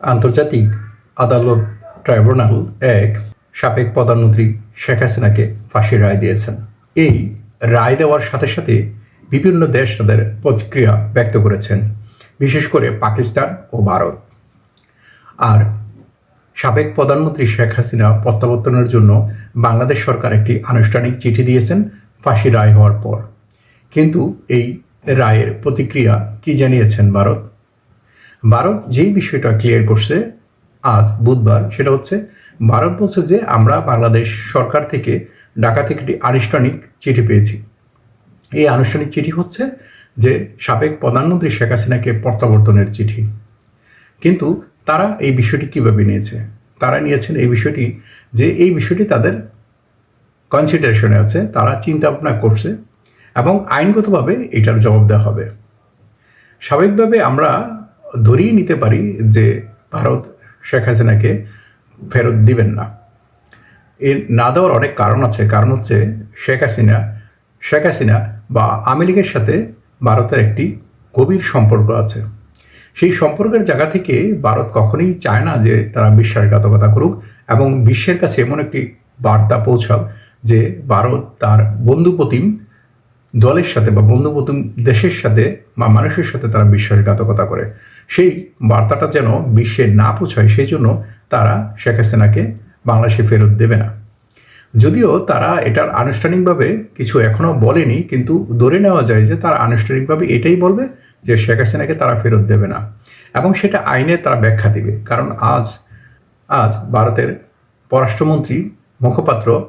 আন্তর্জাতিক আদালত ট্রাইব্যুনাল এক সাবেক প্রধানমন্ত্রী শেখ হাসিনাকে ফাঁসির রায় দিয়েছেন। এই রায় দেওয়ার সাথে সাথে বিভিন্ন দেশ তাদের প্রতিক্রিয়া ব্যক্ত করেছেন, বিশেষ করে পাকিস্তান ও ভারত। আর সাবেক প্রধানমন্ত্রী শেখ হাসিনা প্রত্যাবর্তনের জন্য বাংলাদেশ সরকার একটি আনুষ্ঠানিক চিঠি দিয়েছেন ফাঁসি রায় হওয়ার পর। কিন্তু এই রায়ের প্রতিক্রিয়া কি জানিয়েছেন ভারত? ভারত যেই বিষয়টা ক্লিয়ার করছে আজ বুধবার, সেটা হচ্ছে ভারত বলছে যে আমরা বাংলাদেশ সরকার থেকে ঢাকা থেকে একটি আনুষ্ঠানিক চিঠি পেয়েছি। এই আনুষ্ঠানিক চিঠি হচ্ছে যে সাবেক প্রধানমন্ত্রী শেখ হাসিনাকে প্রত্যাবর্তনের চিঠি। কিন্তু তারা এই বিষয়টি কীভাবে নিয়েছে? তারা নিয়েছেন এই বিষয়টি যে এই বিষয়টি তাদের কনসিডারেশনে আছে, তারা চিন্তা ভাবনা করছে এবং আইনগতভাবে এটার জবাব দেওয়া হবে। স্বাভাবিকভাবে আমরা ধরিয়ে নিতে পারি যে ভারত শেখ হাসিনাকে ফেরত দিবেন না। এর না দেওয়ার অনেক কারণ আছে। কারণ হচ্ছে শেখ হাসিনা শেখ হাসিনা বা আওয়ামী লীগের সাথে ভারতের একটি গভীর সম্পর্ক আছে। সেই সম্পর্কের জায়গা থেকে ভারত কখনোই চায় না যে তারা বিশ্বাসঘাতকতা করুক এবং বিশ্বের কাছে এমন একটি বার্তা পৌঁছাক যে ভারত তার বন্ধুপ্রতিম দলের সাথে বা বন্ধুপ্রতিম দেশের সাথে বা মানুষের সাথে তারা বিশ্বাসঘাতকতা করে। সেই বার্তাটা যেন বিশ্বে না পৌঁছায়, সেই জন্য তারা শেখ হাসিনাকে বাংলাদেশে ফেরত দেবে না। যদিও তারা এটার আনুষ্ঠানিকভাবে কিছু এখনও বলেনি, কিন্তু ধরে নেওয়া যায় যে তারা আনুষ্ঠানিকভাবে এটাই বলবে যে শেখ হাসিনাকে তারা ফেরত দেবে না। এবং সেটা আইনে তারা ব্যাখ্যা দিবে। কারণ আজ আজ ভারতের পররাষ্ট্রমন্ত্রী, মুখপাত্র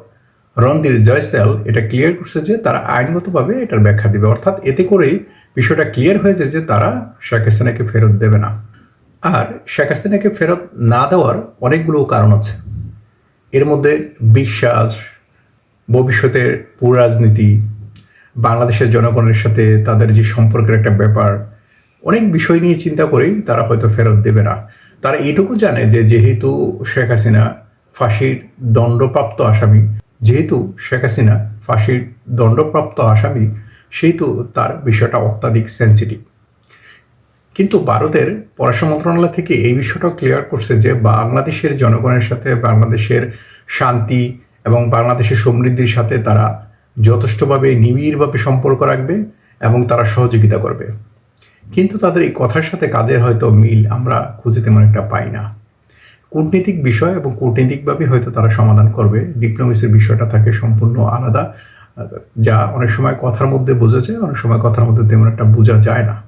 রণধীর জয়সেল এটা ক্লিয়ার করছে যে তারা আইনগতভাবে এটার ব্যাখ্যা দিবে। অর্থাৎ এতে করেই বিষয়টা ক্লিয়ার হয়েছে যে তারা শেখ হাসিনাকে ফেরত দেবে না। আর শেখ হাসিনাকে ফেরত না দেওয়ার অনেকগুলো কারণ আছে। এর মধ্যে বিশ্বাস, ভবিষ্যতের রাজনীতি বাংলাদেশের জনগণের সাথে তাদের যে সম্পর্কের একটা ব্যাপার, অনেক বিষয় নিয়ে চিন্তা করেই তারা হয়তো ফেরত দেবে না। তারা এটুকু জানে যে যেহেতু শেখ হাসিনা ফাঁসির দণ্ডপ্রাপ্ত আসামি যেহেতু শেখ হাসিনা ফাঁসির দণ্ডপ্রাপ্ত আসামি, সেহেতু তার বিষয়টা অত্যাধিক সেন্সিটিভ কিন্তু ভারতের পররাষ্ট্র মন্ত্রণালয় থেকে এই বিষয়টা ক্লিয়ার করছে যে বাংলাদেশের জনগণের সাথে বাংলাদেশের শান্তি এবং বাংলাদেশের সমৃদ্ধির সাথে তারা যথেষ্টভাবে নিবিড়ভাবে সম্পর্ক রাখবে এবং তারা সহযোগিতা করবে। কিন্তু তাদের এই কথার সাথে কাজের হয়তো মিল আমরা খুঁজে তেমন একটা পাই না। কূটনীতিক বিষয় এবং কূটনীতিকভাবে হয়তো তারা সমাধান করবে। ডিপ্লোমেসির বিষয়টা থাকে সম্পূর্ণ আলাদা যা অনেক সময় কথার মধ্যে বোঝা যায়, অনেক সময় কথার মধ্যে তেমন একটা বোঝা যায় না।